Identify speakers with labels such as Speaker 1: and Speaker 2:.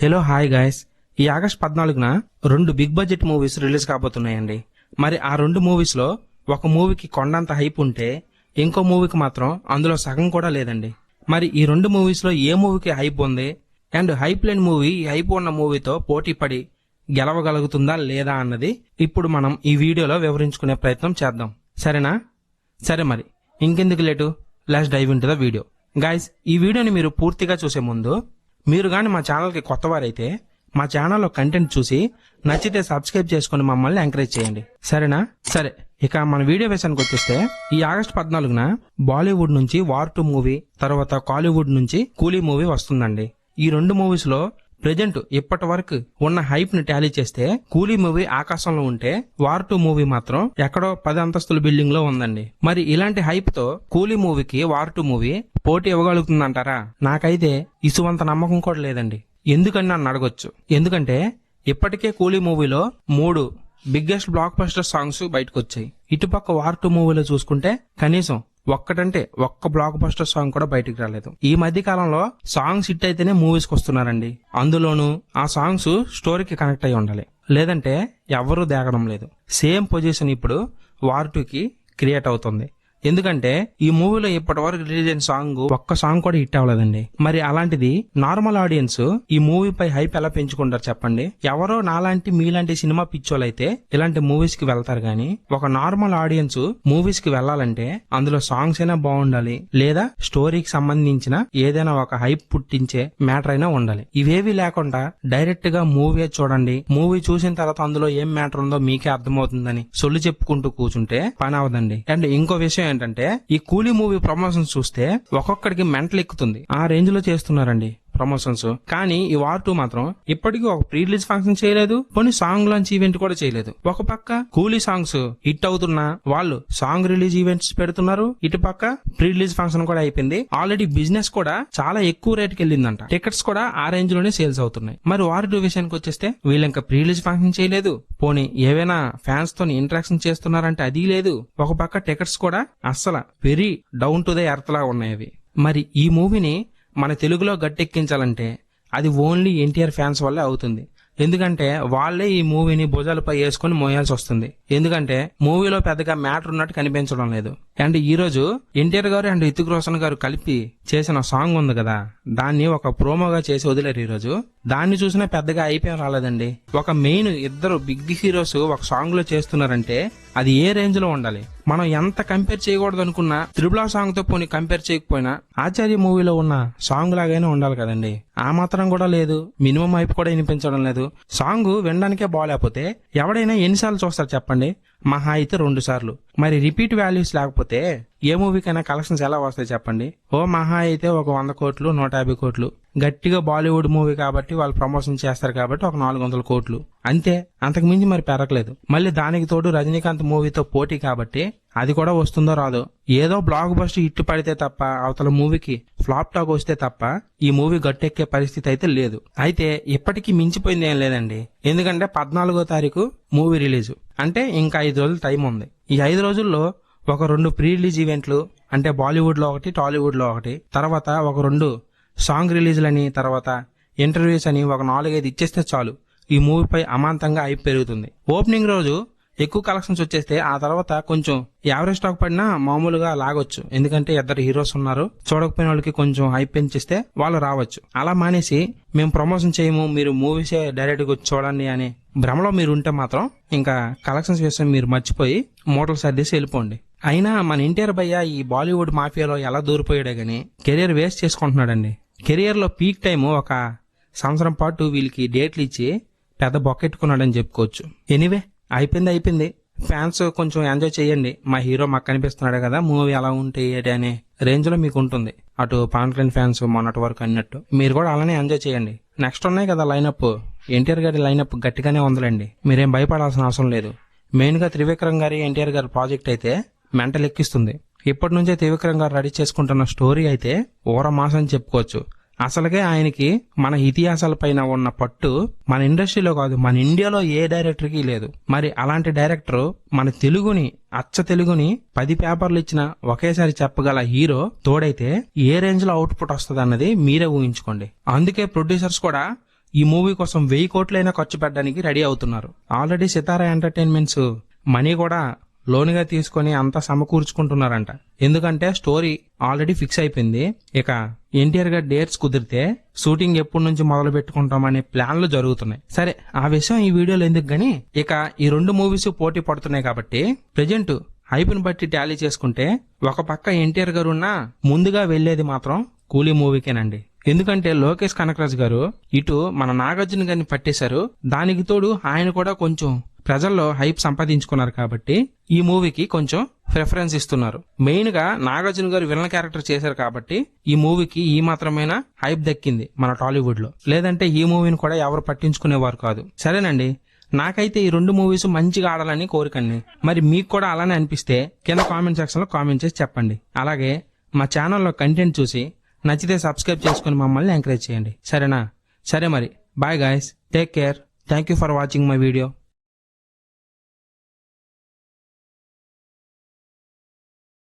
Speaker 1: Hello hi guys. ఈ August పద్నాలుగున రెండు బిగ్ బడ్జెట్ మూవీస్ రిలీజ్ కాబోతున్నాయండి. మరి ఆ రెండు మూవీస్లో ఒక మూవీకి కొండంత హైప్ ఉంటే ఇంకో మూవీకి మాత్రం అందులో సగం కూడా లేదండి. మరి ఈ రెండు మూవీస్లో ఏ మూవీకి హైప్ ఉంది? అండ్ హైప్ లేని మూవీ ఈ హైప్ ఉన్న మూవీతో పోటీ పడి గెలవగలుగుతుందా లేదా అన్నది ఇప్పుడు మనం ఈ వీడియోలో వివరించుకునే ప్రయత్నం చేద్దాం. సరేనా? సరే మరి. ఇంకెందుకు late? Last dive into the video guys ఈ వీడియోని మీరు పూర్తిగా చూసే ముందు మీరు కానీ మా ఛానల్కి కొత్తవారైతే మా ఛానల్లో కంటెంట్ చూసి నచ్చితే సబ్స్క్రైబ్ చేసుకుని మమ్మల్ని ఎంకరేజ్ చేయండి. సరేనా? సరే ఇక మన వీడియో విషయానికి వచ్చేస్తే ఈ ఆగస్ట్ పద్నాలుగున బాలీవుడ్ నుంచి వార్ టూ మూవీ తర్వాత కాలీవుడ్ నుంచి కూలీ మూవీ వస్తుందండి. ఈ రెండు మూవీస్లో ప్రెజెంట్ ఇప్పటి వరకు ఉన్న హైప్ని టాలీ చేస్తే కూలీ మూవీ ఆకాశంలో ఉంటే వార్ టూ మూవీ మాత్రం ఎక్కడో పది అంతస్తుల బిల్డింగ్లో ఉందండి. మరి ఇలాంటి హైప్తో కూలీ మూవీకి వార్ టూ మూవీ పోటీ ఇవ్వగలుగుతుందంటారా? నాకైతే ఇసువంత నమ్మకం కూడా లేదండి. ఎందుకని నన్ను అడగొచ్చు? ఎందుకంటే ఇప్పటికే కూలీ మూవీలో మూడు బిగ్గెస్ట్ బ్లాక్ బస్టర్ సాంగ్స్ బయటకు వచ్చాయి ఇటుపక్క వార్ టూ మూవీలో చూసుకుంటే కనీసం ఒక్కటంటే ఒక్క బ్లాక్ బస్టర్ సాంగ్ కూడా బయటికి రాలేదు. ఈ మధ్య కాలంలో సాంగ్స్ హిట్ అయితేనే మూవీస్కి వస్తున్నారండి. అందులోనూ ఆ సాంగ్స్ స్టోరీకి కనెక్ట్ అయి ఉండాలి. లేదంటే ఎవరూ దేగడం లేదు. సేమ్ పొజిషన్ ఇప్పుడు వార్ టూకి క్రియేట్ అవుతుంది. ఎందుకంటే ఈ మూవీలో ఇప్పటి వరకు రిలీజ్ అయిన సాంగ్ ఒక్క సాంగ్ కూడా హిట్ అవ్వలేదండి. మరి అలాంటిది నార్మల్ ఆడియన్స్ ఈ మూవీపై హైప్ ఎలా పెంచుకుంటారు చెప్పండి? ఎవరో నాలాంటి మీలాంటి సినిమా పిచ్చోలైతే ఇలాంటి మూవీస్కి వెళ్తారు గానీ ఒక నార్మల్ ఆడియన్స్ మూవీస్కి వెళ్ళాలంటే అందులో సాంగ్స్ అయినా బాగుండాలి. లేదా స్టోరీకి సంబంధించిన ఏదైనా ఒక హైప్ పుట్టించే మ్యాటర్ అయినా ఉండాలి. ఇవేవి లేకుండా డైరెక్ట్గా మూవీ చూడండి. మూవీ చూసిన తర్వాత అందులో ఏం మ్యాటర్ ఉందో మీకే అర్థమవుతుందని సొల్లు చెప్పుకుంటూ కూర్చుంటే పని అవదండి అండ్ ఇంకో విషయం ఏంటంటే ఈ కూలీ మూవీ ప్రమోషన్స్ చూస్తే ఒక్కొక్కడికి మెంటల్ ఎక్కుతుంది ఆ రేంజ్లో చేస్తున్నారండి. ప్రమోషన్స్ కానీ ఈ వార్ టూ మాత్రం ఇప్పటికీ ఒక ప్రీ రిలీజ్ ఫంక్షన్ చేయలేదు. కొన్ని సాంగ్ లాంచ్ ఈవెంట్ కూడా చేయలేదు. ఒక పక్క కూలీ సాంగ్స్ హిట్ అవుతున్నా వాళ్ళు సాంగ్ రిలీజ్ ఈవెంట్స్ పెడుతున్నారు. ఇటు పక్క ప్రీ రిలీజ్ ఫంక్షన్ కూడా అయిపోయింది. ఆల్రెడీ బిజినెస్ కూడా చాలా ఎక్కువ రేట్కి వెళ్ళిందంట. టికెట్స్ కూడా ఆ రేంజ్లోనే సేల్స్ అవుతున్నాయి. మరి వార్ టూ విషయానికి వచ్చేస్తే వీళ్ళు ఇంకా ప్రీ రిలీజ్ ఫంక్షన్ చేయలేదు. పోనీ ఏవైనా ఫ్యాన్స్తో ఇంటరాక్షన్ చేస్తున్నారంటే అది లేదు. ఒక పక్క టికెట్స్ కూడా అస్సలు very down to the earth లా ఉన్నాయి అవి. మరి ఈ మూవీని మన తెలుగులో గట్టెక్కించాలంటే అది ఓన్లీ ఎన్టీఆర్ ఫ్యాన్స్ వల్లే అవుతుంది. ఎందుకంటే వాళ్ళే ఈ మూవీని భుజాలపై వేసుకొని మోయాల్సి వస్తుంది. ఎందుకంటే మూవీలో పెద్దగా మ్యాటర్ ఉన్నట్టు కనిపించడం లేదు. అండ్ ఈ రోజు ఎన్టీఆర్ గారు అండ్ రితిక్ రోషన్ గారు కలిపి చేసిన సాంగ్ ఉంది కదా. దాన్ని ఒక ప్రోమోగా చేసి వదిలేరు ఈరోజు. దాన్ని చూసినా పెద్దగా ఐపీఎం రాలేదండి. ఒక మెయిన్ ఇద్దరు బిగ్ హీరోస్ ఒక సాంగ్లో చేస్తున్నారంటే అది ఏ రేంజ్లో ఉండాలి? మనం ఎంత కంపేర్ చేయకూడదు అనుకున్నా త్రిబులా సాంగ్తో పోనీ కంపేర్ చేయకపోయినా ఆచార్య మూవీలో ఉన్న సాంగ్ లాగానే ఉండాలి కదండి. ఆ మాత్రం కూడా లేదు. మినిమం హైప్ కూడా వినిపించడం లేదు. సాంగ్ వినడానికే బాగాలేకపోతే ఎవడైనా ఎన్నిసార్లు చూస్తారు చెప్పండి? మహా అయితే రెండు సార్లు. మరి రిపీట్ వాల్యూస్ లేకపోతే ఏ మూవీకైనా కలెక్షన్స్ ఎలా వస్తాయి చెప్పండి? ఓ మహా అయితే ఒక వంద కోట్లు నూట యాభై కోట్లు. గట్టిగా బాలీవుడ్ మూవీ కాబట్టి వాళ్ళు ప్రమోషన్ చేస్తారు కాబట్టి ఒక నాలుగు వందల కోట్లు. అంతే. అంతకు మించి మరి పెరగలేదు. మళ్ళీ దానికి తోడు రజనీకాంత్ మూవీతో పోటీ కాబట్టి అది కూడా వస్తుందో రాదో. ఏదో బ్లాక్ బస్ట్ హిట్ పడితే తప్ప అవతల మూవీకి ఫ్లాప్ టాక్ వస్తే తప్ప ఈ మూవీ గట్టెక్కే పరిస్థితి అయితే లేదు. అయితే ఇప్పటికీ మించిపోయింది ఏం లేదండి. ఎందుకంటే పద్నాలుగో తారీఖు మూవీ రిలీజ్. అంటే ఇంకా ఐదు రోజులు టైం ఉంది. ఈ ఐదు రోజుల్లో ఒక రెండు ప్రీ రిలీజ్ ఈవెంట్లు అంటే బాలీవుడ్లో ఒకటి టాలీవుడ్లో ఒకటి తర్వాత ఒక రెండు సాంగ్ రిలీజ్లని తర్వాత ఇంటర్వ్యూస్ అని ఒక నాలుగైదు ఇచ్చేస్తే చాలు. ఈ మూవీపై అమాంతంగా హైప్ పెరుగుతుంది. ఓపెనింగ్ రోజు ఎక్కువ కలెక్షన్స్ వచ్చేస్తే ఆ తర్వాత కొంచెం యావరేజ్ స్టాక్ పడినా మామూలుగా లాగొచ్చు. ఎందుకంటే ఇద్దరు హీరోస్ ఉన్నారు. చూడకపోయిన వాళ్ళకి కొంచెం హైప్ పెంచిస్తే వాళ్ళు రావచ్చు. అలా మానేసి మేము ప్రమోషన్ చేయము మీరు మూవీసే డైరెక్ట్గా వచ్చి చూడండి అని భ్రమలో మీరు ఉంటే మాత్రం ఇంకా కలెక్షన్స్ విషయం మీరు మర్చిపోయి మూటలు సర్దేసి వెళ్ళిపోండి. అయినా మన ఎన్టీఆర్ భయ్య ఈ బాలీవుడ్ మాఫియాలో ఎలా దూరిపోయాడే గానీ కెరియర్ వేస్ట్ చేసుకుంటున్నాడండి. కెరియర్లో పీక్ టైం ఒక సంవత్సరం పాటు వీళ్ళకి డేట్లు ఇచ్చి పెద్ద బొక్కెట్టుకున్నాడని చెప్పుకోవచ్చు. ఎనీవే అయిపోయింది అయిపోయింది. ఫ్యాన్స్ కొంచెం ఎంజాయ్ చేయండి. మా హీరో మాకు కనిపిస్తున్నాడు కదా మూవీ ఎలా ఉంటే అనే రేంజ్లో మీకు ఉంటుంది. అటు పవన్ కళ్యాణ్ ఫ్యాన్స్ మొన్నటి వరకు అన్నట్టు. మీరు కూడా అలానే ఎంజాయ్ చేయండి. నెక్స్ట్ ఉన్నాయి కదా లైనప్ ఎన్టీఆర్ గారి లైనప్ గట్టిగానే ఉందిలేండి. మీరేం భయపడాల్సిన అవసరం లేదు. మెయిన్గా త్రివిక్రమ్ గారి ఎన్టీఆర్ గారి ప్రాజెక్ట్ అయితే మెంటల్ ఎక్కిస్తుంది ఇప్పటి నుంచే త్రివిక్రమ్ గారు రెడీ చేసుకుంటున్న స్టోరీ అయితే ఓర మాసం చెప్పుకోవచ్చు. అసలుగే ఆయనకి మన ఇతిహాసాలపైన ఉన్న పట్టు మన ఇండస్ట్రీలో కాదు మన ఇండియాలో ఏ డైరెక్టర్కి లేదు. మరి అలాంటి డైరెక్టర్ మన తెలుగుని అచ్చ తెలుగుని పది పేపర్లు ఇచ్చిన ఒకేసారి చెప్పగల హీరో తోడైతే ఏ రేంజ్లో అవుట్పుట్ వస్తుంది అన్నది మీరే ఊహించుకోండి. అందుకే ప్రొడ్యూసర్స్ కూడా ఈ మూవీ కోసం వెయ్యి కోట్లైనా ఖర్చు పెట్టడానికి రెడీ అవుతున్నారు. ఆల్రెడీ సితారా ఎంటర్టైన్మెంట్స్ మనీ కూడా లోనుగా తీసుకొని అంతా సమకూర్చుకుంటున్నారంట. ఎందుకంటే స్టోరీ ఆల్రెడీ ఫిక్స్ అయిపోయింది. ఇక ఎన్టీఆర్ గారి డేట్స్ కుదిరితే షూటింగ్ ఎప్పటి నుంచి మొదలు పెట్టుకుంటామనే ప్లాన్లు జరుగుతున్నాయి. సరే ఆ విషయం ఈ వీడియోలో ఎందుకు గాని ఇక ఈ రెండు మూవీస్ పోటీ పడుతున్నాయి కాబట్టి ప్రజెంట్ హైప్ను బట్టి టాలీ చేసుకుంటే ఒక పక్క ఎన్టీఆర్ గారు ఉన్నా ముందుగా వెళ్ళేది మాత్రం కూలీ మూవీకేనండి. ఎందుకంటే లోకేష్ కనకరాజ్ గారు ఇటు మన నాగార్జున గారిని పట్టేశారు. దానికి తోడు ఆయన కూడా కొంచెం ప్రజల్లో హైప్ సంపాదించుకున్నారు కాబట్టి ఈ మూవీకి కొంచెం ప్రిఫరెన్స్ ఇస్తున్నారు. మెయిన్గా నాగార్జున గారు విలన్ క్యారెక్టర్ చేశారు కాబట్టి ఈ మూవీకి ఈ మాత్రమైన హైప్ దక్కింది మన టాలీవుడ్లో. లేదంటే ఈ మూవీని కూడా ఎవరు పట్టించుకునేవారు కాదు. సరేనండి. నాకైతే ఈ రెండు మూవీస్ మంచిగా ఆడాలని కోరికండి. మరి మీకు కూడా అలానే అనిపిస్తే కింద కామెంట్ సెక్షన్లో కామెంట్ చేసి చెప్పండి. అలాగే మా ఛానల్లో కంటెంట్ చూసి నచ్చితే సబ్స్క్రైబ్ చేసుకుని మమ్మల్ని ఎంకరేజ్ చేయండి. సరేనా? సరే మరి. Bye guys. Take care. Thank you for watching my video.